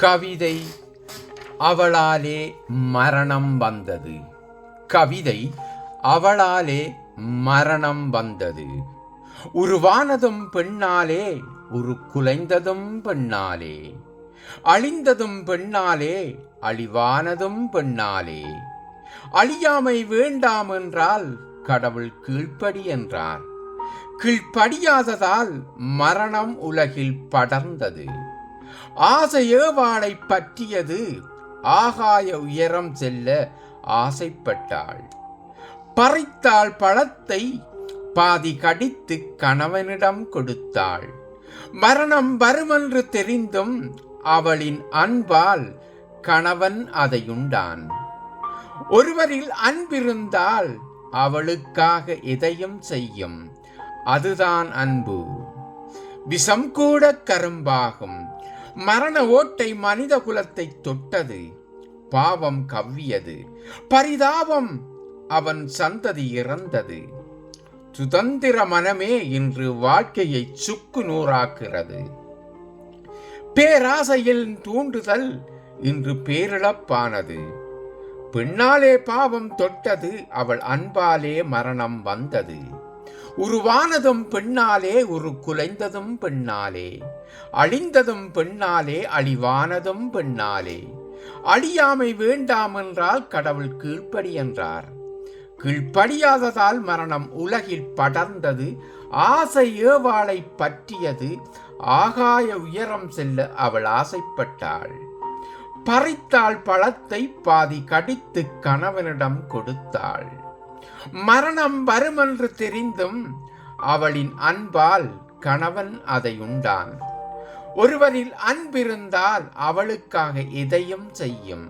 கவிதை அவளாலே மரணம் வந்தது. கவிதை அவளாலே மரணம் வந்தது. உருவானதும் பெண்ணாலே ஒரு குலைந்ததும் பெண்ணாலே. அழிந்ததும் பெண்ணாலே அழிவானதும் பெண்ணாலே. அழியாமை வேண்டாம் என்றால் கடவுள் கீழ்ப்படி என்றார். கீழ்ப்படியாததால் மரணம் உலகில் படர்ந்தது. ஆசையேவாளை பற்றியது ஆகாய உயரம் செல்ல ஆசைப்பட்டாள். பறித்தாள் பழத்தை பாதி கடித்து கணவனிடம் கொடுத்தாள். மரணம் வருமென்று தெரிந்தும் அவளின் அன்பால் கணவன் அதையுண்டான். ஒருவரில் அன்பிருந்தால் அவளுக்காக எதையும் செய்யும். அதுதான் அன்பு. விஷம் கூட கரும்பாகும். மரண ஓட்டை மனித குலத்தை தொட்டது. பாவம் கவ்வியது. பரிதாபம் அவன் சந்ததி இறந்தது. சுதந்திர மனமே இன்று வாழ்க்கையை சுக்கு நூறாக்குகிறது. பேராசையில் தூண்டுதல் இன்று பேரிழப்பானது. பின்னாலே பாவம் தொட்டது அவள் அன்பாலே மரணம் வந்தது. உருவானதும் பெண்ணாலே உரு குலைந்ததும் பெண்ணாலே அழிந்ததும் பெண்ணாலே அழிவானதும் பெண்ணாலே அழியாமை வேண்டாம் என்றால் கடவுள் கீழ்ப்படி என்றார். கீழ்ப்படியாததால் மரணம் உலகில் படர்ந்தது ஆசை ஏவாளை பற்றியது ஆகாய உயரம் செல்ல அவள் ஆசைப்பட்டாள். பறித்தாள் பழத்தை பாதி கடித்து கணவனிடம் கொடுத்தாள். மரணம் வருமென்று தெரிந்தும் அவளின் அன்பால் கணவன் அதை உண்டான். ஒருவரில் அன்பிருந்தால் அவளுக்காக எதையும் செய்யும்.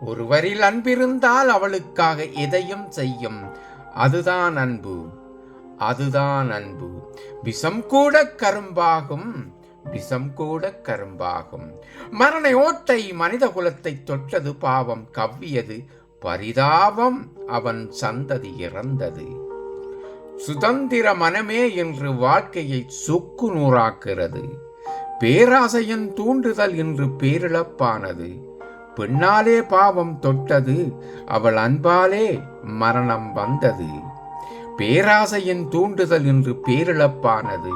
ஒருவரில் அன்பிருந்தால் அவளுக்காக எதையும் செய்யும். அதுதான் அன்பு. அதுதான் அன்பு. விஷம் கூட கரும்பாகும். விஷம் கூட கரும்பாகும். மரண ஓட்டை மனித குலத்தை தொட்டது பாவம். கவ்வியது பரிதாபம் அவன் சந்ததி இறந்தது. சுதந்திர மனமே என்று வாழ்க்கையை சொக்கு நூறாக்குகிறது. பேராசையின் தூண்டுதல் என்று பேரிழப்பானது. பெண்ணாலே பாவம் தொட்டது அவள் அன்பாலே மரணம் வந்தது. பேராசையின் தூண்டுதல் என்று பேரிழப்பானது.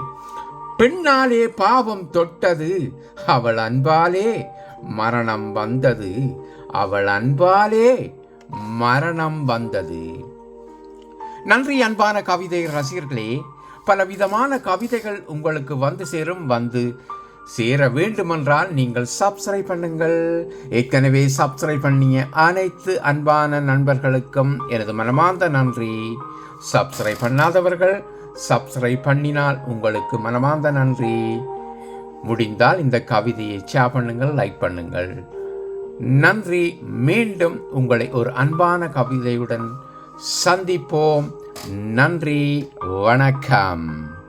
பெண்ணாலே பாவம் தொட்டது அவள் அன்பாலே மரணம் வந்தது. அவள் அன்பாலே மரணம் வந்தது. நன்றி அன்பான கவிதை ரசிகர்களே. பலவிதமான கவிதைகள் உங்களுக்கு வந்து சேரும் வந்து சேர வேண்டுமென்றால் நீங்கள் சப்ஸ்கிரைப் பண்ணுங்கள். ஏற்கனவே சப்ஸ்கிரைப் பண்ணிய அனைத்து அன்பான நண்பர்களுக்கும் எனது மனமார்ந்த நன்றி. சப்ஸ்கிரைப் பண்ணாதவர்கள் சப்ஸ்கிரைப் பண்ணினால் உங்களுக்கு மனமார்ந்த நன்றி. முடிந்தால் இந்த கவிதையை ஷேர் பண்ணுங்கள் லைக் பண்ணுங்கள். நன்றி. மீண்டும் உங்களை ஒரு அன்பான கவிதையுடன் சந்திப்போம். நன்றி. வணக்கம்.